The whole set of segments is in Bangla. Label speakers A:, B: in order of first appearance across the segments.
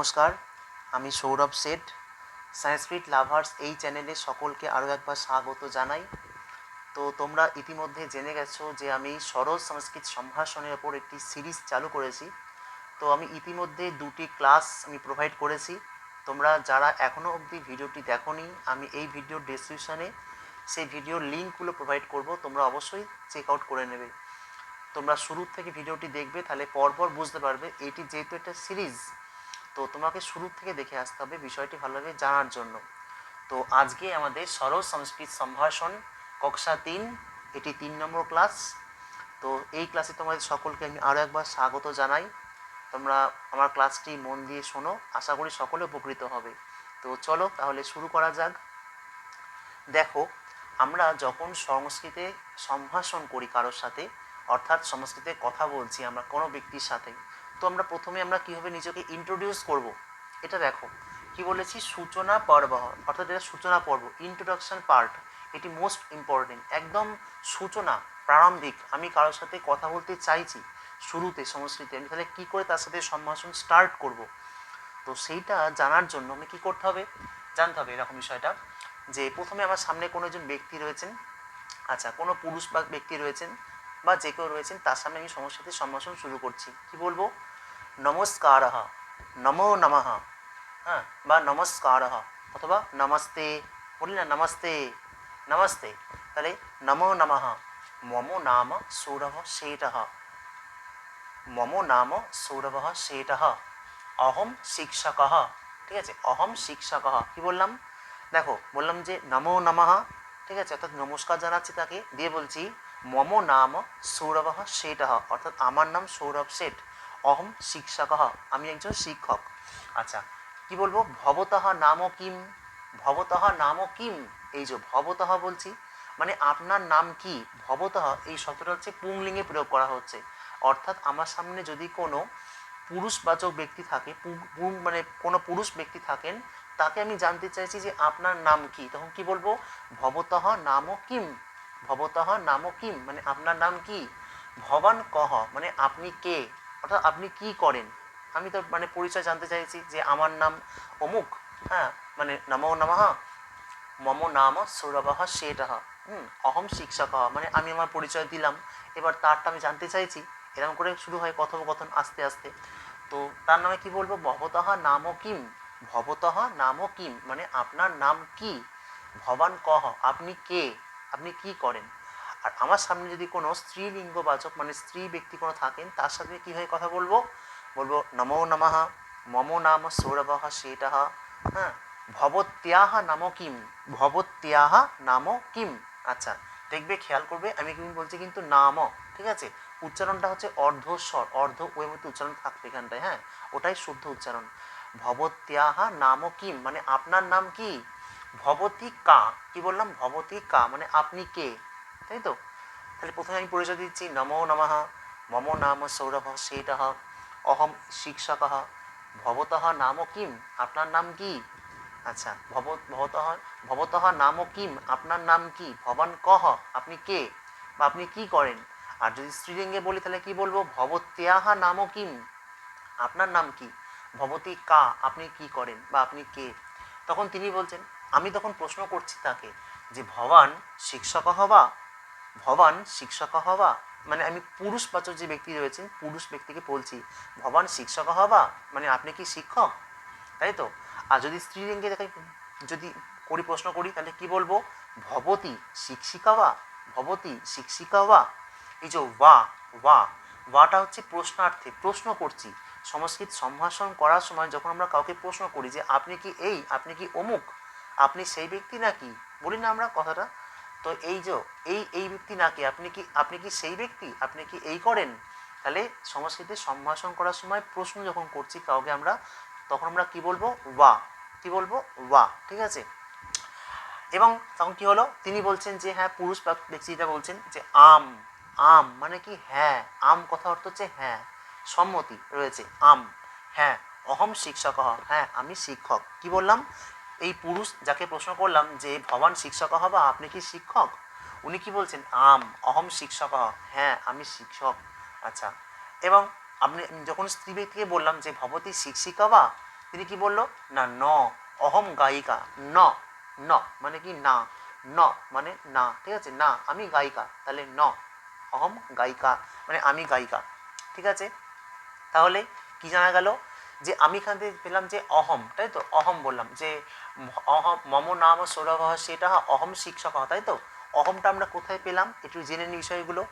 A: নমস্কার, আমি সৌরভ শেঠ। সংস্কৃত লাভার্স এই চ্যানেলে সকলকে আরও একবার স্বাগত জানাই। তো তোমরা ইতিমধ্যে জেনে গেছো যে আমি সরল সংস্কৃত সম্ভাষণের ওপর একটি সিরিজ চালু করেছি। তো আমি ইতিমধ্যে দুটি ক্লাস আমি প্রোভাইড করেছি। তোমরা যারা এখনও অবধি ভিডিওটি দেখোনি, আমি এই ভিডিও ডেসক্রিপশানে সেই ভিডিওর লিঙ্কগুলো প্রোভাইড করব, তোমরা অবশ্যই চেক আউট করে নেবে। তোমরা শুরু থেকে ভিডিওটি দেখবে, তাহলে পরপর বুঝতে পারবে, এটি যেহেতু একটা সিরিজ তো তোমাকে শুরু থেকে দেখে আসতে হবে বিষয়টি ভালোভাবে জানার জন্য। তো আজকে আমাদের সরল সংস্কৃত সম্ভাষণ কক্ষা তিন, এটি তিন নম্বর ক্লাস। তো এই ক্লাসে তোমাদের সকলকে আমি আরও একবার স্বাগত জানাই। তোমরা আমার ক্লাসটি মন দিয়ে শোনো, আশা করি সকলে উপকৃত হবে। তো চলো তাহলে শুরু করা যাক। দেখো, আমরা যখন সংস্কৃতে সম্ভাষণ করি কারোর সাথে, অর্থাৎ সংস্কৃতে কথা বলছি আমরা কোনো ব্যক্তির সাথে তো আমরা প্রথমে আমরা কীভাবে নিজেকে ইন্ট্রোডিউস করব, এটা দেখো। কি বলেছি? সূচনা পর্ব, অর্থাৎ এটা সূচনা পর্ব ইন্ট্রোডাকশন পার্ট এটি মোস্ট ইম্পর্টেন্ট একদম সূচনা, প্রারম্ভিক। আমি কারোর সাথে কথা বলতে চাইছি শুরুতে সংস্কৃতি, আমি তাহলে কী করে তার সাথে সম্ভাষণ স্টার্ট করব? তো সেইটা জানার জন্য আমি কী করতে হবে? জানতে হবে এরকম বিষয়টা, যে প্রথমে আমার সামনে কোনো একজন ব্যক্তি রয়েছেন আচ্ছা কোনো পুরুষ বা ব্যক্তি রয়েছেন বা যে কেউ রয়েছেন, তার সামনে আমি সংস্কৃতে সম্ভাষণ শুরু করছি। কি বলব? নমস্কার নমো নমঃ হ্যাঁ বা নমস্কার অথবা নমস্তে বলি না নমস্তে নমস্তে তাহলে নমো নমঃ মম নাম সৌরভ শেঠः মম নাম সৌরভ শেঠः অহম শিক্ষকः ঠিক আছে? অহম শিক্ষকः কি বললাম? দেখো, বললাম যে নমো নমঃ। ঠিক আছে? অর্থাৎ নমস্কার জানাচ্ছি তাকে। দিয়ে বলছি, মম নাম সৌরভ শেঠः। অর্থাৎ আমার নাম সৌরভ শেঠ। অহম শিক্ষকः, আমি একজন শিক্ষক। আচ্ছা কি বলব? ভবতः নাম কিম, ভবতः নাম কিম, এই যে ভবতः বলছি মানে আপনার নাম কি? ভবতः, এই শব্দটা হচ্ছে পুংলিঙ্গে প্রয়োগ করা হচ্ছে। অর্থাৎ আমার সামনে যদি কোনো পুরুষবাচক ব্যক্তি থাকে মানে কোনো পুরুষ ব্যক্তি থাকেন, তাকে আমি জানতে চাইছি যে আপনার নাম কি? তখন কি বলব? ভবতः নাম কিম, ভবতः নাম কিম মানে আপনার নাম কি? ভবান কহ মানে আপনি কে? অর্থাৎ আপনি কি করেন? আমি তো মানে পরিচয় জানতে চাইছি যে আমার নাম অমুক হ্যাঁ? মানে নমো নমঃ, মম নাম সৌরভঃ শেঠः হুম? অহম শিক্ষক মানে আমি আমার পরিচয় দিলাম। এবার তারটা আমি জানতে চাইছি, এরকম করে শুরু হয় কথোপকথন আস্তে আস্তে। তো তার নামে কি বলব? ভবতঃ নাম কিম? ভবতঃ নাম কিম? মানে আপনার নাম কি? ভবান কহ, আপনি কে? আপনি কি করেন? আর আমার সামনে যদি কোনো স্ত্রী স্ত্রীলিঙ্গবাচক মানে স্ত্রী ব্যক্তি কোনো থাকেন, তার সাথে কীভাবে কথা বলব? বলব, নমো নমঃ, মম নাম সৌরভঃ শেঠः হ্যাঁ? ভবত্যাহ নাম কিম? ভবত্যাহ নাম কিম? আচ্ছা দেখবে, খেয়াল করবে, আমি কিন্তু বলছি কিন্তু নাম, ঠিক আছে? উচ্চারণটা হচ্ছে অর্ধস্বর, অর্ধ ওই মধ্যে উচ্চারণ থাকবে এখানটায় হ্যাঁ? ওটাই শুদ্ধ উচ্চারণ। ভবত্যাহা নাম কিম? মানে আপনার নাম কি? ভবতী কা কি বললাম? ভবতী কা মানে আপনি কে? তাই তো তাহলে প্রথমে আমি পরিচয় দিচ্ছি, নমো নমঃ, মম নাম সৌরভ শেঠः অহম শিক্ষক, ভবতः নাম কিম, আপনার নাম কি? আচ্ছা ভব, ভবতः ভবতः নাম কিম, আপনার নাম কি? ভবান কহ আপনি কে? বা আপনি কি করেন? আর যদি স্ত্রীলিঙ্গে বলি, তাহলে কি বলব? ভবত্যাহা নাম কিম, আপনার নাম কি? ভবতী কা, আপনি কি করেন? বা আপনি কে? তখন তিনি বলছেন, আমি তখন প্রশ্ন করছি তাকে যে ভবান শিক্ষক হবা ভবান শিক্ষক হওয়া মানে আমি পুরুষবাচক যে ব্যক্তি রয়েছেন, পুরুষ ব্যক্তিকে বলছি, ভবান শিক্ষক হওয়া মানে আপনি কি শিক্ষক? তাই তো? আর যদি স্ত্রীলিঙ্গে দেখে যদি করি প্রশ্ন করি, তাহলে কি বলব? ভবতী শিক্ষিকা বা ভবতী শিক্ষিকা বা এই যে ওয়া ওয়া, ওয়াটা হচ্ছে প্রশ্নার্থে, প্রশ্ন করছি। সংস্কৃত সম্ভাষণ করার সময় যখন আমরা কাউকে প্রশ্ন করি যে, আপনি কি এই? আপনি কি অমুক? আপনি সেই ব্যক্তি নাকি? বলি না আমরা কথাটা। তো এই যে, এই এই ব্যক্তি নাকি? আপনি কি আপনি কি সেই ব্যক্তি? আপনি কি এই করেন? তাহলে সংস্কৃতে সম্ভাষণ করার সময় প্রশ্ন যখন করছি কাউকে আমরা, তখন আমরা কি বলব? ওয়া কি বলব? ওয়া ঠিক আছে? এবং তখন কি হলো? তিনি বলছেন যে হ্যাঁ পুরুষ ব্যক্তিটা বলছেন যে, আম আম মানে কি? হ্যাঁ। আম কথা অর্থ হচ্ছে হ্যাঁ। সম্মতি রয়েছে। আম। হ্যাঁ। অহম শিক্ষক হ্যাঁ আমি শিক্ষক। কি বললাম? এই পুরুষ যাকে প্রশ্ন করলাম যে ভবান শিক্ষক হবা, আপনি কি শিক্ষক? উনি কি বলছেন? আম, অহম শিক্ষক। হ্যাঁ আমি শিক্ষক। আচ্ছা এবং আপনি যখন স্ত্রী ব্যক্তিকে বললাম যে ভবতী শিক্ষিকা বা তিনি কি বলল? না, ন, অহম গায়িকা। ন ন মানে কি না? ন মানে না, ঠিক আছে? না, আমি গায়িকা। তাহলে ন, অহম গায়িকা মানে আমি গায়িকা। ঠিক আছে? তাহলে কি জানা গেল? যে আমি এখান থেকে পেলাম যে অহম, তাই তো? অহম বললাম যে অহম, মম নাম সৌরভ, সেটা অহম শিক্ষক তাই তো? অহমটা আমরা কোথায় পেলাম? একটু জেনে নিই বিষয়গুলো।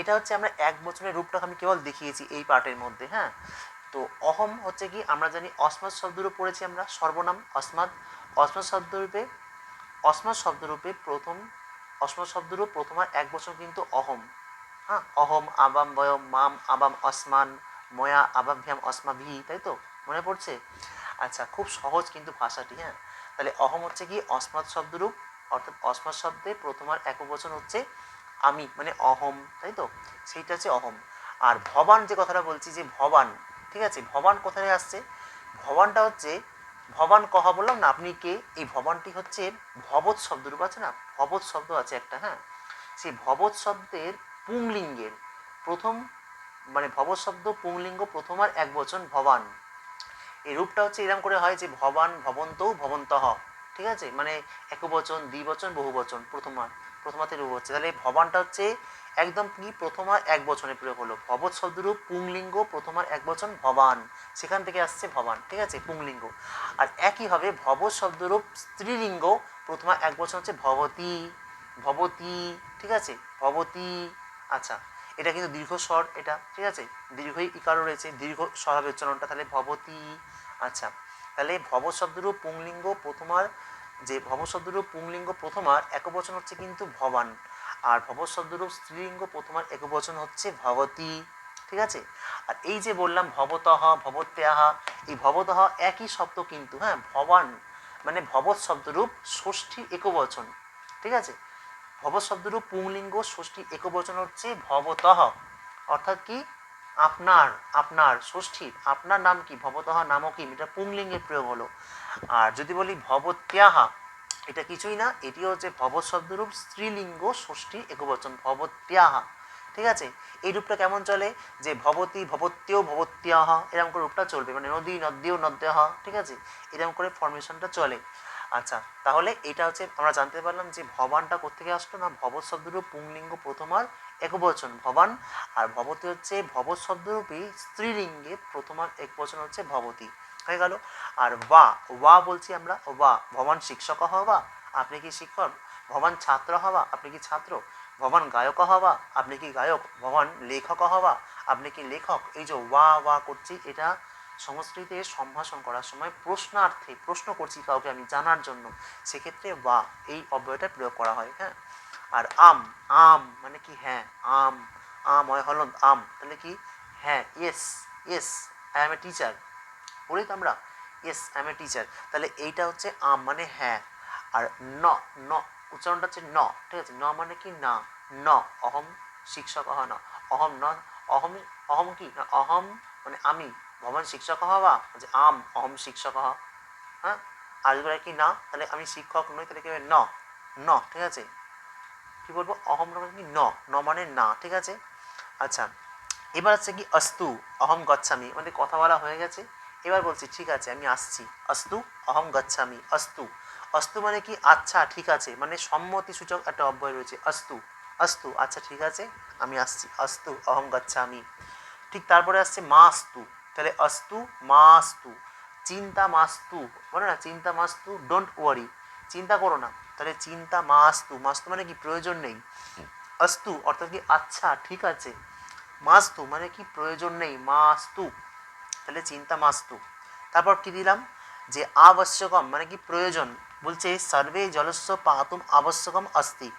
A: এটা হচ্ছে আমরা এক বছরের রূপটা আমি কেবল দেখিয়েছি এই পার্টের মধ্যে হ্যাঁ? তো অহম হচ্ছে কি, আমরা জানি অস্মাৎ শব্দরূপ পড়েছি আমরা, সর্বনাম অস্মাৎ। অস্মাৎ শব্দরূপে অস্মাৎ শব্দরূপে প্রথম, অস্মাৎ শব্দরূপ প্রথম আর এক বছর কিন্তু অহম হ্যাঁ? অহম, আবাম, বয়ম, মাম, আবাম, অসমান, ময়া, আবাভ্যাম, অস্মাভি, তাই তো? মনে পড়ছে? আচ্ছা খুব সহজ কিন্তু ভাষাটি হ্যাঁ? তাহলে অহম হচ্ছে কি? অস্মাৎ শব্দরূপ। অর্থাৎ অস্মাৎ শব্দে প্রথম আর এক বচন হচ্ছে আমি মানে অহম, তাই তো? সেইটা হচ্ছে অহম। আর ভবান যে কথাটা বলছি, যে ভবান, ঠিক আছে? ভবান কোথায় আসছে? ভবানটা হচ্ছে, ভবান কহা বললাম না আপনি কে? এই ভবানটি হচ্ছে ভবৎ শব্দরূপ আছে না? ভবৎ শব্দ আছে একটা হ্যাঁ? সেই ভবৎ শব্দের পুংলিঙ্গের প্রথম মানে ভবৎ শব্দ, পুংলিঙ্গ প্রথম আর এক বচন ভবান। এই রূপটা হচ্ছে এরকম করে হয় যে ভবান ভবন্তৌ ভবন্তঃ, ঠিক আছে? মানে একবচন, দ্বিবচন, বহুবচন, প্রথমা, প্রথমাতে রূপ হচ্ছে। তাহলে ভবানটা হচ্ছে একদম কি? প্রথমা এক বচনে প্রয়োগ হলো। ভবৎ শব্দরূপ পুংলিঙ্গ, প্রথমার এক বচন ভবান। সেখান থেকে আসছে ভবান, ঠিক আছে? পুংলিঙ্গ। আর একইভাবে ভবৎ শব্দরূপ স্ত্রীলিঙ্গ, প্রথমা এক বচন হচ্ছে ভবতী ভবতী, ঠিক আছে? ভবতী আচ্ছা। এটা কিন্তু দীর্ঘ স্বর, এটা, ঠিক আছে? দীর্ঘই ইকারও রয়েছে, দীর্ঘ হবে উচ্চারণটা তাহলে ভবতী আচ্ছা। তাহলে ভব শব্দরূপ পুংলিঙ্গ প্রথমার, যে ভব শব্দরূপ পুংলিঙ্গ প্রথমার একবচন হচ্ছে কিন্তু ভবান, আর ভব শব্দরূপ স্ত্রীলিঙ্গ প্রথমার একবচন হচ্ছে ভবতী, ঠিক আছে? আর এই যে বললাম ভবতহ ভবত্যাহা এই ভবতহ একই শব্দ কিন্তু হ্যাঁ ভবান মানে ভবৎ শব্দরূপ ষষ্ঠী একবচন, ঠিক আছে? ভব শব্দরূপ পুংলিঙ্গ ষষ্ঠী একবচন হচ্ছে ভবতহ অর্থাৎ কি? আপনার আপনার ষষ্ঠীর আপনার নাম কি? ভবতহ নামও কি? এটা পুংলিঙ্গের প্রয়োগ হলো। আর যদি বলি ভবত্যাহা, এটা কিছুই না, এটি হচ্ছে ভব শব্দরূপ স্ত্রীলিঙ্গ ষষ্ঠী একবচন, ভবত্যাহা। ঠিক আছে? এই রূপটা কেমন চলে? যে ভবতী, ভবত্যেও ভবত্যাহ, এরকম করে রূপটা চলবে। মানে নদী, নদ্যেও নদ্যাহ। ঠিক আছে? এরকম করে ফর্মেশনটা চলে। আচ্ছা তাহলে এটা হচ্ছে আমরা জানতে পারলাম যে ভবানটা কোথেকে আসলো না? ভব শব্দরূপ পুংলিঙ্গ প্রথম প্রথমার একবচন, ভবান। আর ভবতী হচ্ছে ভব শব্দরূপী স্ত্রীলিঙ্গে প্রথমার এক বচন হচ্ছে ভবতী। হয়ে গেল। আর বা ওয়া বলছি আমরা ওয়া ভবান শিক্ষক হওয়া, আপনি কি শিক্ষক? ভবান ছাত্র হওয়া, আপনি কি ছাত্র? ভবান গায়ক হওয়া, আপনি কি গায়ক? ভবান লেখক হওয়া, আপনি কি লেখক? এই যে ওয়া ওয়া করছি, এটা সংস্কৃতে সম্ভাষণ করার সময় প্রশ্নার্থে, প্রশ্ন করছি কাউকে আমি জানার জন্য, সেক্ষেত্রে বা এই অব্যয়টা প্রয়োগ করা হয় হ্যাঁ? আর আম আম মানে কি হ্যাঁ আম আম হয় হল আম, তাহলে কি? হ্যাঁ yes yes I am a teacher বলি তো আমরা yes I am a teacher তাহলে এইটা হচ্ছে আম মানে হ্যাঁ আর ন ন উচ্চারণটা হচ্ছে ন ঠিক আছে? ন মানে কি? না, ন, অহম, শিক্ষক, অহ, ন, অহম ন, অহম অহম কি? না, অহম মানে আমি ভবন শিক্ষক হওয়া যে আম, অহম শিক্ষক হ হ্যাঁ? আর কি না, তাহলে আমি শিক্ষক নই, তাহলে কি হবে? ন। ন, ঠিক আছে? কি বলব? অহম মানে কি ন? ন মানে না, ঠিক আছে? আচ্ছা এবার হচ্ছে কি অস্তু, অহম গচ্ছামি। মানে কথা বলা হয়ে গেছে। এবার বলছি, ঠিক আছে, আমি আসছি। অস্তু, অহম গচ্ছামি, অস্তু। অস্তু মানে কি? আচ্ছা ঠিক আছে মানে সম্মতি সূচক একটা অব্যয় রয়েছে। অস্তু অস্তু আচ্ছা ঠিক আছে, আমি আসছি। অস্তু, অহম গচ্ছামি। ঠিক তারপরে আসছে মাস্তু। তাহলে অস্তু মাস্তু। চিন্তা, মাস্তু। বলে না চিন্তা, মাস্তু ডোন্ট ওয়ারি চিন্তা করো না। তাহলে চিন্তা, মাস্তু। মাস্তু মানে কি? প্রয়োজন নেই। অস্তু অর্থাৎ কি? আচ্ছা ঠিক আছে। মাস্তু মানে কি? প্রয়োজন নেই। মাস্তু। তাহলে চিন্তা, মাস্তু। তারপর কি দিলাম? যে আবশ্যকম মানে কি? প্রয়োজন। বলছে সার্ভে জলস্ব পাতুম আবশ্যকম অস্তি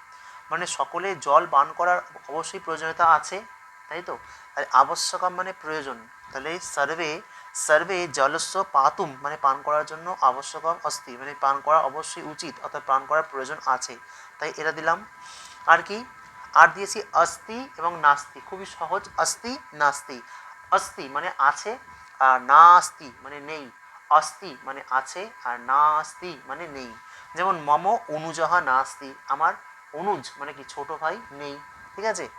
A: মানে সকলে জল পান করার অবশ্যই প্রয়োজনীয়তা আছে। তাই তো? তাহলে আবশ্যকম মানে প্রয়োজন। তাহলে সর্বে সর্বে জলস্ব পাতুম মানে পান করার জন্য আবশ্যকম অস্তি মানে পান করা অবশ্যই উচিত, অর্থাৎ পান করার প্রয়োজন আছে। তাই এটা দিলাম। আর কি? আর দিয়েছি অস্তি এবং নাস্তি। খুবই সহজ। অস্তি নাস্তি। অস্তি মানে আছে, আর নাস্তি মানে নেই। অস্তি মানে আছে, আর নাস্তি মানে নেই। যেমন মম অনুজহা নাস্তি। আমার অনুজ মানে কি ছোট ভাই? নেই। ঠিক আছে?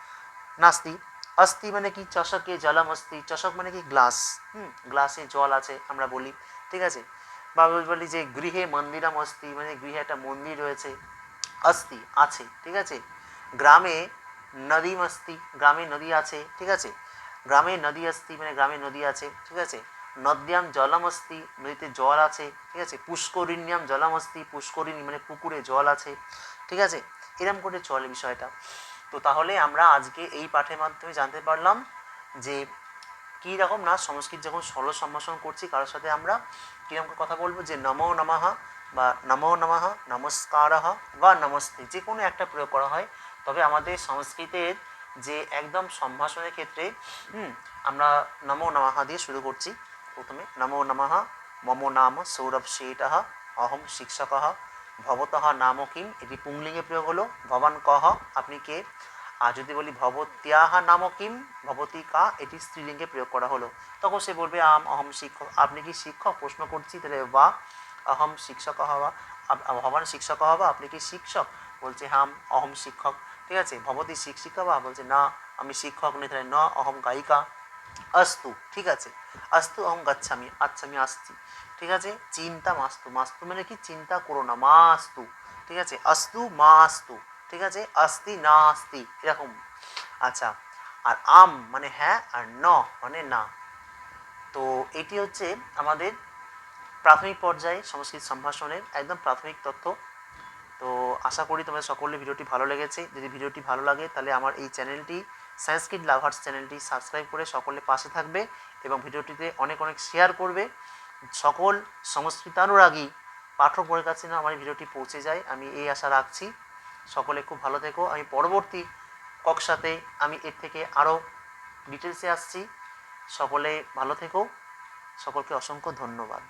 A: নাস্তি। অস্থি মানে কি? চষকে জলম অস্থি চষক মানে কি? গ্লাস। হুম, গ্লাসে জল আছে, আমরা বলি। ঠিক আছে? বা বলি যে গৃহে মন্দিরাম অস্থি মানে গৃহে একটা মন্দির রয়েছে অস্থি আছে। ঠিক আছে? গ্রামে নদীম অস্তি গ্রামে নদী আছে। ঠিক আছে? গ্রামে নদী অস্তি মানে গ্রামে নদী আছে। ঠিক আছে? নদ্যাম জলম অস্তি নদীতে জল আছে। ঠিক আছে? পুষ্করিণ্যাম জলম অস্তি পুষ্করিণী মানে পুকুরে জল আছে। ঠিক আছে? এরম করে চলে বিষয়টা। তো তাহলে আমরা আজকে এই পাঠের মাধ্যমে জানতে পারলাম যে কী রকম না সংস্কৃত যখন সরল সম্ভাষণ করছি, কারোর সাথে আমরা কীরকম কথা বলব? যে নমো নমঃ বা নমো নমঃ, নমস্কার বা নমস্তে, যে কোনো একটা প্রয়োগ করা হয়। তবে আমাদের সংস্কৃতের যে একদম সম্ভাষণের ক্ষেত্রে আমরা নমো নমঃ দিয়ে শুরু করছি। প্রথমে নমো নমঃ, মম নাম সৌরভ শেঠः, অহম শিক্ষকः ভবতঃ নাম কিম এটি পুংলিঙ্গে প্রয়োগ হলো। ভবান কহ, আপনি কে? আর যদি বলি ভবত্যাহ নাম কিম ভবতী কা, এটি স্ত্রীলিঙ্গে প্রয়োগ করা হলো। তখন সে বলবে, আম অহম শিক্ষক, আপনি কি শিক্ষক? প্রশ্ন করছি, তাহলে বা অহম শিক্ষক হওয়া ভবান শিক্ষক হওয়া আপনি কি শিক্ষক? বলছে হাম অহম শিক্ষক। ঠিক আছে? ভবতী শিক্ষিকা বা বলছে, না, আমি শিক্ষক নেই, তাহলে ন অহম গায়িকা। অস্তু ঠিক আছে? অস্তু অহম গচ্ছামি আচ্ছা আমি আসছি ঠিক আছে? চিন্তা মাস্তু মাস্তু মানে কি? চিন্তা করো না মা আস্তু ঠিক আছে? অস্তু মা আস্তু ঠিক আছে? আস্তি না আস্তি এরকম। আচ্ছা আর আম মানে হ্যাঁ আর ন মানে না। তো এটি হচ্ছে আমাদের প্রাথমিক পর্যায়ে সংস্কৃত সম্ভাষণের একদম প্রাথমিক তথ্য। তো আশা করি তোমাদের সকলের ভিডিওটি ভালো লেগেছে। যদি ভিডিওটি ভালো লাগে তাহলে আমার এই চ্যানেলটি সংস্কৃত লাভার্স চ্যানেলটি সাবস্ক্রাইব করে সকলে পাশে থাকবে এবং ভিডিওটিতে অনেক অনেক শেয়ার করবে। সকল সংস্কৃতানুরাগী পাঠকের কাছে না আমার ভিডিওটি পৌঁছে যায়। আমি এই আশা রাখছি। সকলে খুব ভালো থেকো। আমি পরবর্তী কক্ষাতে আমি এর থেকে আরও ডিটেলসে আসছি। সকলে ভালো থেকো। সকলকে অসংখ্য ধন্যবাদ।